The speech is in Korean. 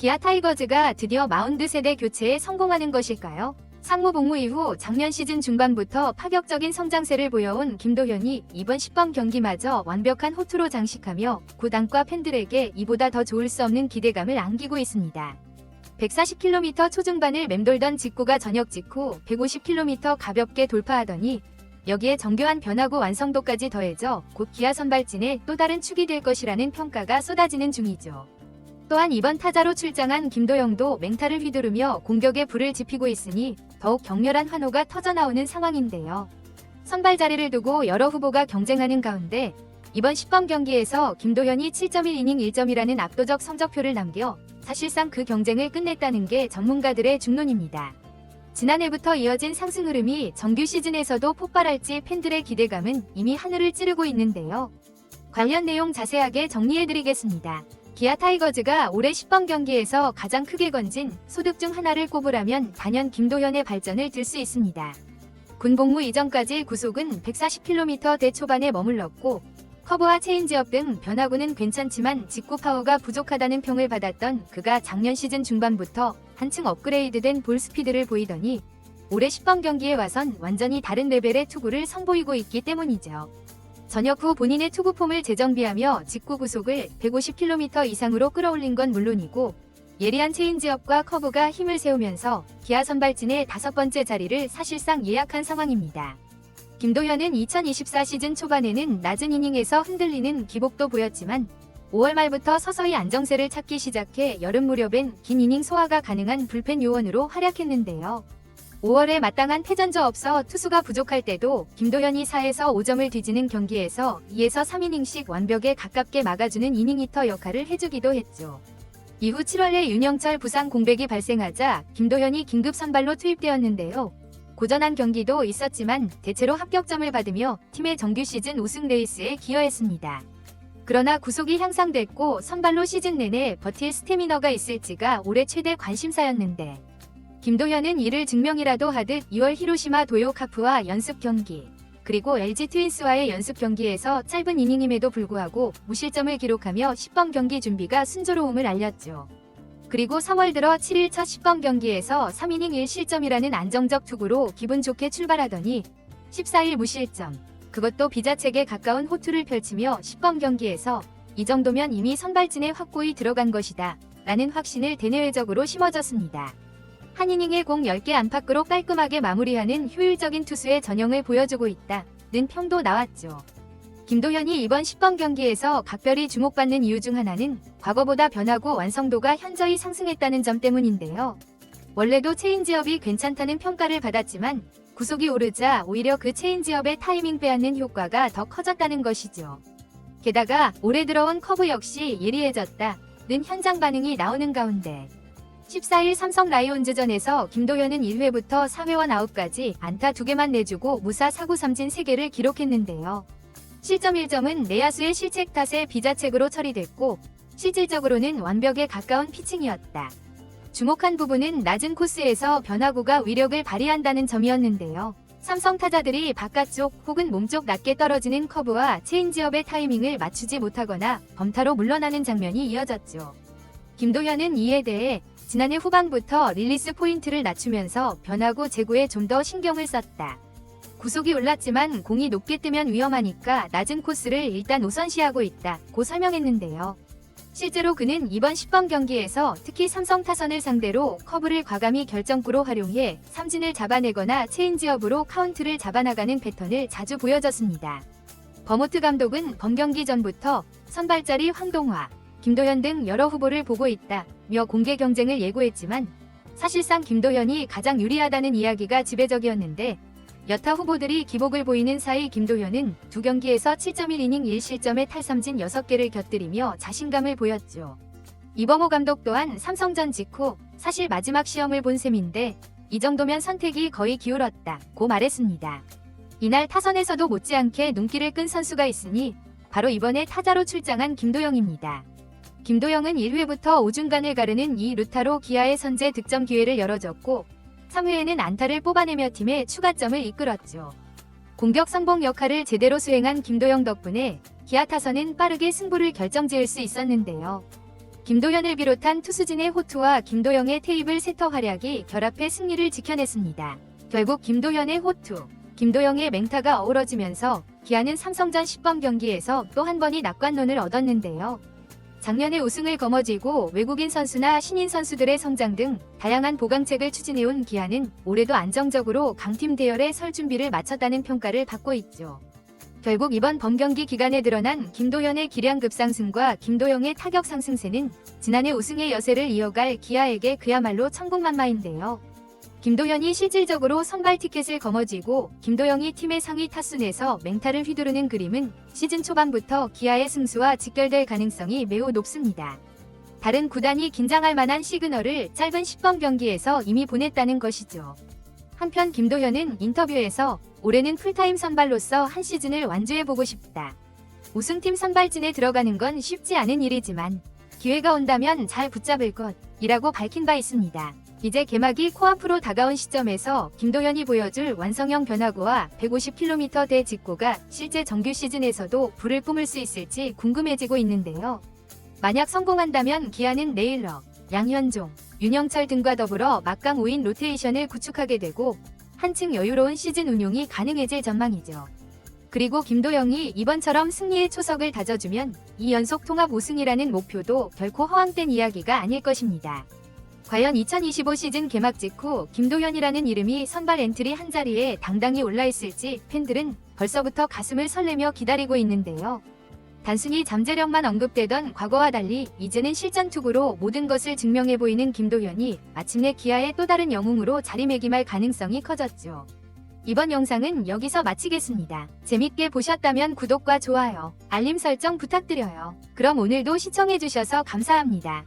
기아 타이거즈가 드디어 마운드 세대 교체에 성공하는 것일까요? 상무 복무 이후 작년 시즌 중반부터 파격적인 성장세를 보여온 김도현이 이번 10번 경기마저 완벽한 호투로 장식하며 구단과 팬들에게 이보다 더 좋을 수 없는 기대감을 안기고 있습니다. 140km 초중반을 맴돌던 직구가 저녁 직후 150km 가볍게 돌파하더니 여기에 정교한 변화구 완성도까지 더해져 곧 기아 선발진의 또 다른 축이 될 것이라는 평가가 쏟아지는 중이죠. 또한 이번 타자로 출장한 김도영도 맹타를 휘두르며 공격에 불을 지피고 있으니 더욱 격렬한 환호가 터져나오는 상황인데요. 선발 자리를 두고 여러 후보가 경쟁하는 가운데 이번 10번 경기에서 김도현이 7.1이닝 1점이라는 압도적 성적표를 남겨 사실상 그 경쟁을 끝냈다는 게 전문가들의 중론입니다. 지난해부터 이어진 상승 흐름이 정규 시즌에서도 폭발할지 팬들의 기대감은 이미 하늘을 찌르고 있는데요. 관련 내용 자세하게 정리해드리겠습니다. 기아 타이거즈가 올해 10번 경기에서 가장 크게 건진 소득 중 하나를 꼽으라면 단연 김도현의 발전을 들 수 있습니다. 군 복무 이전까지 구속은 140km 대 초반에 머물렀고 커브와 체인지업 등 변화구는 괜찮지만 직구 파워가 부족하다는 평을 받았던 그가 작년 시즌 중반부터 한층 업그레이드된 볼 스피드를 보이더니 올해 10번 경기에 와선 완전히 다른 레벨의 투구를 선보이고 있기 때문이죠. 전역 후 본인의 투구 폼을 재정비하며 직구 구속을 150km 이상으로 끌어올린 건 물론이고 예리한 체인지업과 커브가 힘을 세우면서 기아 선발진의 다섯 번째 자리를 사실상 예약한 상황입니다. 김도현은 2024 시즌 초반에는 낮은 이닝에서 흔들리는 기복도 보였지만 5월 말부터 서서히 안정세를 찾기 시작해 여름 무렵엔 긴 이닝 소화가 가능한 불펜 요원으로 활약했는데요. 5월에 마땅한 패전저 없어 투수가 부족할 때도 김도현이 4에서 5점을 뒤지는 경기에서 2에서 3이닝씩 완벽에 가깝게 막아주는 이닝 히터 역할을 해주기도 했죠. 이후 7월에 윤영철 부상 공백이 발생하자 김도현이 긴급 선발로 투입되었는데요. 고전한 경기도 있었지만 대체로 합격점을 받으며 팀의 정규 시즌 우승 레이스에 기여했습니다. 그러나 구속이 향상됐고 선발로 시즌 내내 버틸 스태미너가 있을지가 올해 최대 관심사였는데 김도현은 이를 증명이라도 하듯 2월 히로시마 도요카프와 연습 경기 그리고 LG 트윈스와의 연습 경기에서 짧은 이닝임에도 불구하고 무실점을 기록하며 10번 경기 준비가 순조로움을 알렸죠. 그리고 3월 들어 7일 첫 10번 경기에서 3이닝 1실점이라는 안정적 투구로 기분 좋게 출발하더니 14일 무실점 그것도 비자책에 가까운 호투를 펼치며 10번 경기에서 이 정도면 이미 선발진에 확고히 들어간 것이다 라는 확신을 대내외적으로 심어줬습니다. 한 이닝에 공 10개 안팎으로 깔끔하게 마무리하는 효율적인 투수의 전형을 보여주고 있다는 평도 나왔죠. 김도현이 이번 10번 경기에서 각별히 주목받는 이유 중 하나는 과거보다 변하고 완성도가 현저히 상승했다는 점 때문인데요. 원래도 체인지업이 괜찮다는 평가를 받았지만 구속이 오르자 오히려 그 체인지업의 타이밍 빼앗는 효과가 더 커졌다는 것이죠. 게다가 올해 들어온 커브 역시 예리해졌다는 현장 반응이 나오는 가운데 14일 삼성 라이온즈전에서 김도현은 1회부터 4회원 아웃까지 안타 2개만 내주고 무사 사구 삼진 3개를 기록했는데요. 실점 1점은 내야수의 실책 탓에 비자책으로 처리됐고 실질적으로는 완벽에 가까운 피칭이었다. 주목한 부분은 낮은 코스에서 변화구가 위력을 발휘한다는 점이었는데요. 삼성 타자들이 바깥쪽 혹은 몸쪽 낮게 떨어지는 커브와 체인지업의 타이밍을 맞추지 못하거나 범타로 물러나는 장면이 이어졌죠. 김도현은 이에 대해 지난해 후반부터 릴리스 포인트를 낮추면서 변화구 제구에 좀 더 신경을 썼다. 구속이 올랐지만 공이 높게 뜨면 위험하니까 낮은 코스를 일단 우선시하고 있다. 고 설명했는데요. 실제로 그는 이번 10번 경기에서 특히 삼성 타선을 상대로 커브를 과감히 결정구로 활용해 삼진을 잡아내거나 체인지업으로 카운트를 잡아나가는 패턴을 자주 보여줬습니다. 버모트 감독은 범경기 전부터 선발자리 황동화, 김도현 등 여러 후보를 보고 있다며 공개 경쟁을 예고했지만 사실상 김도현이 가장 유리하다는 이야기가 지배적이었는데 여타 후보들이 기복을 보이는 사이 김도현은 두 경기에서 7.1이닝 1실점에 탈삼진 6개를 곁들이며 자신감을 보였죠. 이범호 감독 또한 삼성전 직후 사실 마지막 시험을 본 셈인데 이 정도면 선택이 거의 기울었다 고 말했습니다. 이날 타선에서도 못지않게 눈길을 끈 선수가 있으니 바로 이번에 타자로 출장한 김도영입니다. 김도영은 1회부터 오중간을 가르는 이 루타로 기아의 선제 득점 기회를 열어줬고 3회에는 안타를 뽑아내며 팀의 추가점을 이끌었죠. 공격 성공 역할을 제대로 수행한 김도영 덕분에 기아 타선은 빠르게 승부를 결정지을 수 있었는데요. 김도현을 비롯한 투수진의 호투와 김도영의 테이블 세터 활약이 결합해 승리를 지켜냈습니다. 결국 김도현의 호투, 김도영의 맹타가 어우러지면서 기아는 삼성전 10번 경기에서 또 한 번이 낙관론을 얻었는데요. 작년에 우승을 거머쥐고 외국인 선수나 신인 선수들의 성장 등 다양한 보강책을 추진해온 기아는 올해도 안정적으로 강팀 대열에 설 준비를 마쳤다는 평가를 받고 있죠. 결국 이번 범경기 기간에 드러난 김도현의 기량 급상승과 김도영의 타격 상승세는 지난해 우승의 여세를 이어갈 기아에게 그야말로 천국만마인데요. 김도현이 실질적으로 선발 티켓을 거머쥐고 김도영이 팀의 상위 타순에서 맹타를 휘두르는 그림은 시즌 초반부터 기아의 승수와 직결될 가능성이 매우 높습니다. 다른 구단이 긴장할 만한 시그널을 짧은 10번 경기에서 이미 보냈다는 것이죠. 한편 김도현은 인터뷰에서 올해는 풀타임 선발로서 한 시즌을 완주해보고 싶다. 우승팀 선발진에 들어가는 건 쉽지 않은 일이지만 기회가 온다면 잘 붙잡을 것이라고 밝힌 바 있습니다. 이제 개막이 코앞으로 다가온 시점에서 김도현이 보여줄 완성형 변화구와 150km 대 직구가 실제 정규 시즌에서도 불을 뿜을 수 있을지 궁금해지고 있는데요. 만약 성공한다면 기아는 네일러, 양현종, 윤영철 등과 더불어 막강 5인 로테이션을 구축하게 되고 한층 여유로운 시즌 운용이 가능해질 전망이죠. 그리고 김도영이 이번처럼 승리의 초석을 다져주면 이 연속 통합 우승이라는 목표도 결코 허황된 이야기가 아닐 것입니다. 과연 2025 시즌 개막 직후 김도현이라는 이름이 선발 엔트리 한 자리에 당당히 올라 있을지 팬들은 벌써부터 가슴을 설레며 기다리고 있는데요. 단순히 잠재력만 언급되던 과거와 달리 이제는 실전 투구로 모든 것을 증명해 보이는 김도현이 마침내 기아의 또 다른 영웅으로 자리매김할 가능성이 커졌죠. 이번 영상은 여기서 마치겠습니다. 재밌게 보셨다면 구독과 좋아요, 알림 설정 부탁드려요. 그럼 오늘도 시청해주셔서 감사합니다.